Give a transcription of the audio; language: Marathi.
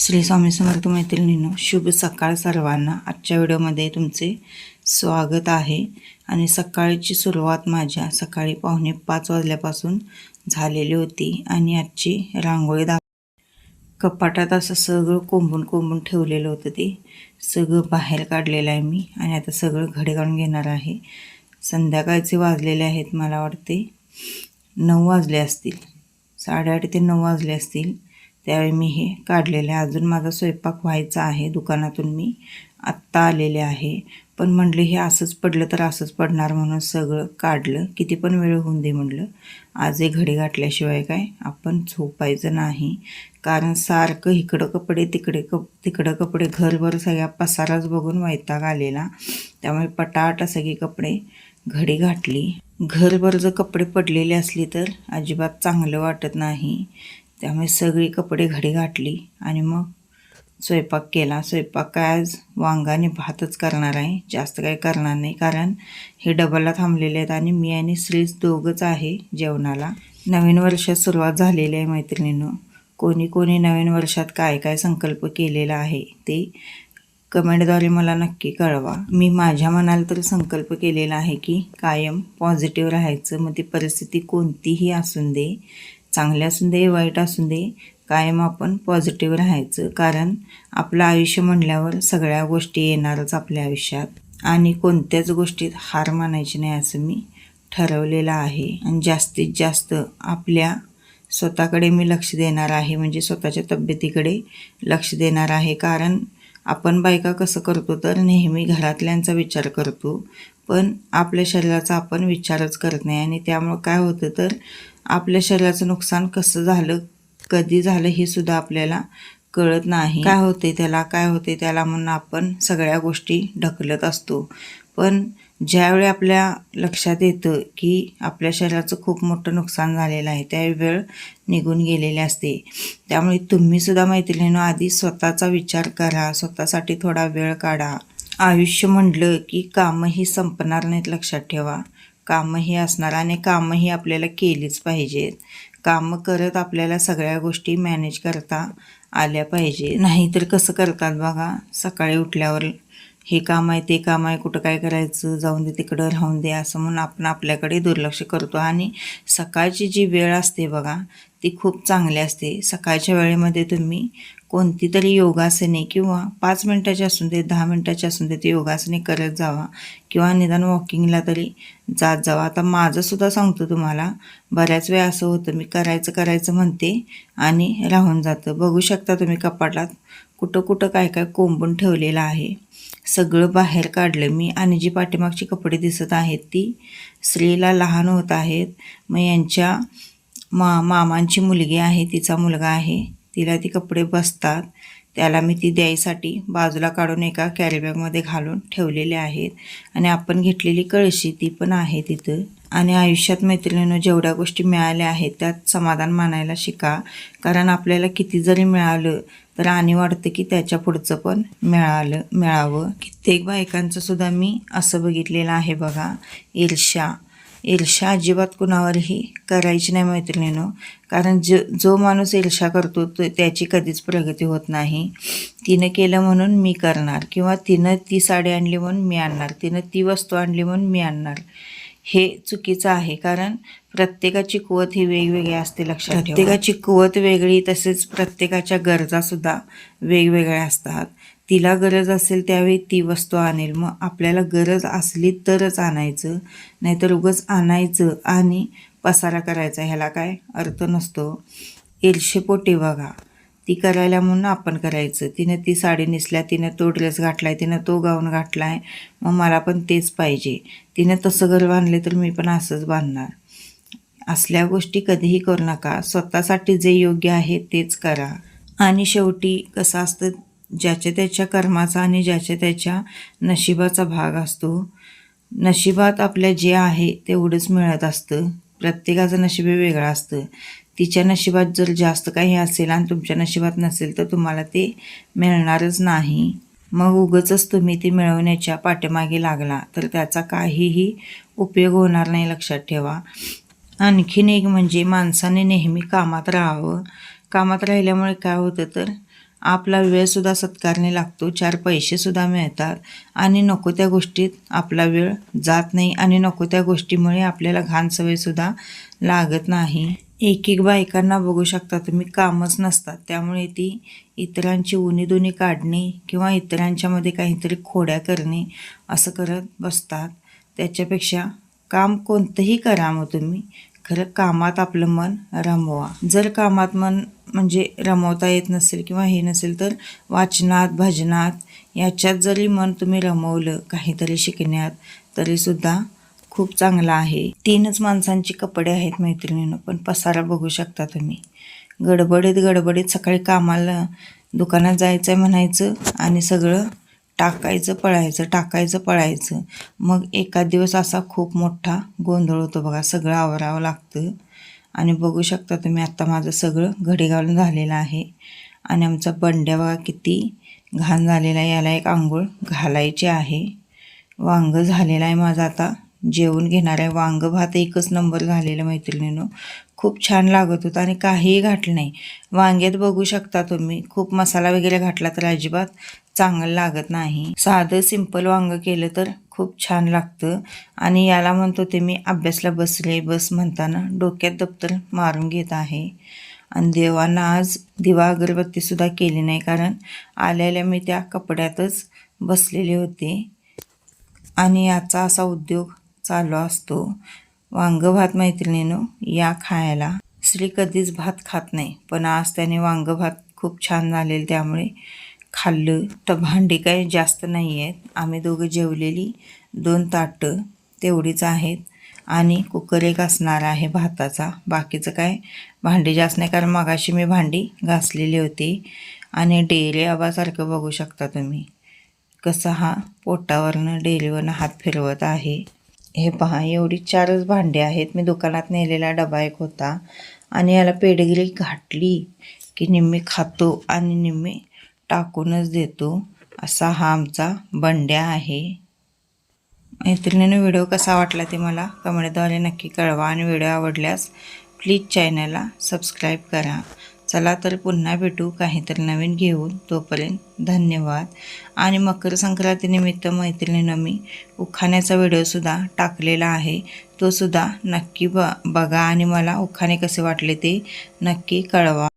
श्री स्वामी समर्थ मैत्रिणींनो शुभ सकाळ सर्वांना. आजच्या व्हिडिओमध्ये तुमचे स्वागत आहे. आणि सकाळची सुरुवात माझ्या सकाळी पावणे पाच वाजल्यापासून झालेली होती. आणि आजची रांगोळी दा कपाटात असं सगळं कोंबून कोंबून ठेवलेलं होतं ते. सगळं बाहेर काढलेलं आहे मी. आणि आता सगळं घडे काढून घेणार आहे. संध्याकाळचे वाजलेले आहेत मला वाटते. नऊ वाजले असतील. साडेआठ ते नऊ वाजले असतील. त्यावेळी मी हे काढलेलं आहे. अजून माझा स्वयंपाक व्हायचा आहे. दुकानातून मी आत्ता आलेले आहे. पण म्हटलं हे असंच पडलं तर असंच पडणार म्हणून सगळं काढलं. किती पण वेळ होऊन दे म्हटलं. आज हे घडी गाठल्याशिवाय काय आपण झोपायचं नाही. कारण सारखं इकडं कपडे तिकडे कप तिकडं कपडे घरभर सगळ्या पसाराच बघून वैताग आलेला. त्यामुळे पटाट सगळी कपडे घडी घातली. घरभर जर कपडे पडलेले असली तर अजिबात चांगलं वाटत नाही. त्यामुळे सगळी कपडे घडी घातली आणि मग स्वयंपाक केला. स्वयंपाक काय आज वांगाने भातच करणार आहे. जास्त काही करणार नाही कारण हे डबलला थांबलेले आहेत आणि मी आणि श्रीज दोघंच आहे जेवणाला. नवीन वर्षात सुरुवात झालेली आहे मैत्रिणीनं. कोणी कोणी नवीन वर्षात काय काय संकल्प केलेला आहे ते कमेंटद्वारे मला नक्की कळवा. मी माझ्या मनाला तर संकल्प केलेला आहे की कायम पॉझिटिव्ह राहायचं. मग ती परिस्थिती कोणतीही असून दे. चांगले असून दे वाईट असून दे कायम आपण पॉझिटिव्ह राहायचं. कारण आपलं आयुष्य म्हणल्यावर सगळ्या गोष्टी येणारच आपल्या आयुष्यात. आणि कोणत्याच गोष्टीत हार मानायची नाही असं मी ठरवलेलं आहे. आणि जास्तीत जास्त आपल्या स्वतःकडे मी लक्ष देणार आहे. म्हणजे स्वतःच्या तब्येतीकडे लक्ष देणार आहे. कारण आपण बायका कसं करतो तर नेहमी घरातल्यांचा विचार करतो. पण आपल्या शरीराचा आपण विचारच करत नाही. आणि त्यामुळं काय होतं तर आपल्या शरीराचं नुकसान कसं झालं कधी झालं हे सुद्धा आपल्याला कळत नाही. काय होते त्याला काय होते त्याला म्हणून आपण सगळ्या गोष्टी ढकलत असतो. पण ज्यावेळी आपल्या लक्षात येतं की आपल्या शरीराचं खूप मोठं नुकसान झालेलं आहे त्यावेळी वेळ निघून गेलेली असते. त्यामुळे तुम्हीसुद्धा मैत्रिणीनं आधी स्वतःचा विचार करा स्वतःसाठी थोडा वेळ काढा. आयुष्य म्हटलं की कामंही संपणार नाहीत लक्षात ठेवा. कामही असणार आणि कामही आपल्याला केलीच पाहिजेत कामं करत आपल्याला सगळ्या गोष्टी मॅनेज करता आल्या पाहिजे. नाहीतर कसं करतात बघा सकाळी उठल्यावर हे काम आहे ते काम आहे कुठं काय करायचं जाऊन दे तिकडं राहून दे असं म्हणून आपण आपल्याकडे दुर्लक्ष करतो. आणि सकाळची जी वेळ असते बघा ती खूप चांगली असते. सकाळच्या वेळेमध्ये तुम्ही कोणती तरी योगासने किंवा पाच मिनटाची असून दे दहा मिनटाची असून दे ते योगासने करत जावा. किंवा निदान वॉकिंगला तरी जात जावा. आता माझंसुद्धा सांगतो तुम्हाला बऱ्याच वेळा असं होतं मी करायचं करायचं म्हणते आणि राहून जातं. बघू शकता तुम्ही कपाटात कुठं कुठं काय काय कोंबून ठेवलेलं आहे. सगळं बाहेर काढलं. मी आणि जी पाठीमागची कपडे दिसत आहेत. ती स्त्रीला लहान होत आहेत. मग यांच्या मा मामांची मुलगी आहे तिचा मुलगा आहे. तिला ती कपडे बसतात. त्याला मी ती द्यायसाठी बाजूला काढून एका कॅरीबॅगमध्ये घालून ठेवलेले आहेत. आणि आपण घेतलेली कळशी ती पण आहे तिथं. आणि आयुष्यात मैत्रिणीनं जेवढ्या गोष्टी मिळाल्या आहेत त्यात समाधान मानायला शिका. कारण आपल्याला किती जरी मिळालं तर आणि वाटतं की त्याच्या पुढचं पण मिळालं मिळावं. कित्येक बायकांचं सुद्धा मी असं बघितलेलं आहे बघा. ईर्ष्या ईर्षा अजिबात कुणावरही करायची नाही मैत्रिणीनं. कारण जो जो माणूस ईर्षा करतो तो त्याची कधीच प्रगती होत नाही. तिनं केलं म्हणून मी करणार. किंवा तिनं ती साडी आणली म्हणून मी आणणार. तिनं ती वस्तू आणली म्हणून मी आणणार. हे चुकीचं आहे. कारण प्रत्येकाची कुवत ही वेगवेगळी असते लक्षात प्रत्येकाची कुवत वेगळी तसेच प्रत्येकाच्या गरजासुद्धा वेगवेगळ्या असतात. तिला गरज असेल त्यावेळी ती वस्तू आणेल. मग आपल्याला गरज असली तरच आणायचं नाहीतर उगंच आणायचं आणि पसारा करायचा. ह्याला काय अर्थ नसतो. ईर्षेपोटी बघा. ती करायला म्हणून आपण करायचं. तिनं ती साडी नेसल्या तिनं तो ड्रेस घातलाय तिनं तो गाऊन घातलाय मग मला पण तेच पाहिजे. तिनं तसं घर बांधले तर मी पण असंच बांधणार. असल्या गोष्टी कधीही करू नका. स्वतःसाठी जे योग्य आहे तेच करा. आणि शेवटी कसं असतं ज्याच्या त्याच्या कर्माचा आणि ज्याच्या त्याच्या नशिबाचा भाग असतो. नशिबात आपल्या जे आहे तेवढंच मिळत असतं. प्रत्येकाचं नशीब वेगळं असतं. तिच्या नशिबात जर जास्त काही असेल आणि तुमच्या नशिबात नसेल तर तुम्हाला ते मिळणारच नाही. मग उगच तुम्ही ते मिळवण्याच्या पाठीमागे लागला तर त्याचा काहीही उपयोग होणार नाही लक्षात ठेवा. आणखीन एक म्हणजे माणसाने नेहमी कामात राहावं. कामात राहिल्यामुळे काय होतं तर आपला वेळसुद्धा सत्कारणे लागतो. चार पैसेसुद्धा मिळतात. आणि नको त्या गोष्टीत आपला वेळ जात नाही आणि नको त्या गोष्टीमुळे आपल्याला घाण सवयसुद्धा लागत नाही. एक एक बायकांना बघू शकता तुम्ही कामच नसतात. त्यामुळे ती इतरांची उनीदुनी काढणे किंवा इतरांच्यामध्ये काहीतरी खोड्या करणे असं करत बसतात. त्याच्यापेक्षा काम कोणतंही करा मग तुम्ही. खरं कामात आपलं मन रमवा. जर कामात मन म्हणजे रमवता येत नसेल किंवा हे नसेल तर वाचनात भजनात याच्यात जरी मन तुम्ही रमवलं काहीतरी शिकण्यात तरीसुद्धा खूप चांगला आहे. तीनच माणसांची कपडे आहेत मैत्रिणीनं पण पसारा बघू शकता तुम्ही. गडबडीत गडबडीत सकाळी कामाला दुकानात जायचं आहे म्हणायचं आणि सगळं टाकायचं पळायचं टाकायचं पळायचं. मग एका दिवस असा खूप मोठा गोंधळ होतो बघा सगळं आवरावं लागतं. आणि बघू शकता तुम्ही आत्ता माझं सगळं घडी घालून झालेलं आहे. आणि आमचा बंड्या बघा किती घाण झालेला आहे याला एक आंघोळ घालायची आहे. वांग झालेलं आहे माझं आता. जेवण घेणार आहे. वांग भात एकच नंबर झालेलं मैत्रिणीनं. खूप छान लागत होतं आणि काहीही घातलं नाही. वांग्यात बघू शकता तुम्ही खूप मसाला वगैरे घातला तर अजिबात चांगलं लागत नाही. साधं सिंपल वांग केलं तर खूप छान लागतं. आणि याला म्हणतो ते मी अभ्यासला बसले बस म्हणताना डोक्यात दप्तर मारून घेत आहे. आणि देवांना आज दिवा अगरबत्तीसुद्धा केली नाही कारण आल्याला मी त्या कपड्यातच बसलेले होते. आणि याचा असा उद्योग चालू असतो. वांग भात मैत्रिणीनं या खायला. श्री कधीच भात खात नाही पण आज त्याने वांग भात खूप छान झालेलं त्यामुळे खाल्लं. तर भांडी काही जास्त नाही आहेत. आम्ही दोघं जेवलेली दोन ताटं तेवढीच आहेत. आणि कुकर एक असणार आहे भाताचा. बाकीचं काय? भांडी जास्त नाही कारण मगाशी मी भांडी घासलेली होती. आणि डेरे आबासारखं बघू शकता तुम्ही. कसं हा पोटावरनं डेरीवरनं हात फिरवत आहे. हे पहा एवढी चारच भांडी आहेत. मी दुकानात नेलेला डबा एक होता. आणि याला पेडगिरी घाटली की निम्मी खातो आणि निम्मी टाकूनच देतो. असा हा आमचा बंड्या आहे. मैत्रिणीनं व्हिडिओ कसा वाटला ते मला कमेंटद्वारे नक्की कळवा आणि व्हिडिओ आवडल्यास प्लीज चॅनलला सबस्क्राईब करा. चला तर पुन्हा भेटू काहीतरी नवीन घेऊन. तोपर्यंत धन्यवाद. आणि मकर संक्रांतीनिमित्त मैत्रिणीनं मी उखाण्याचा व्हिडिओसुद्धा टाकलेला आहे. तोसुद्धा नक्की ब बघा आणि मला उखाणे कसे वाटले ते नक्की कळवा.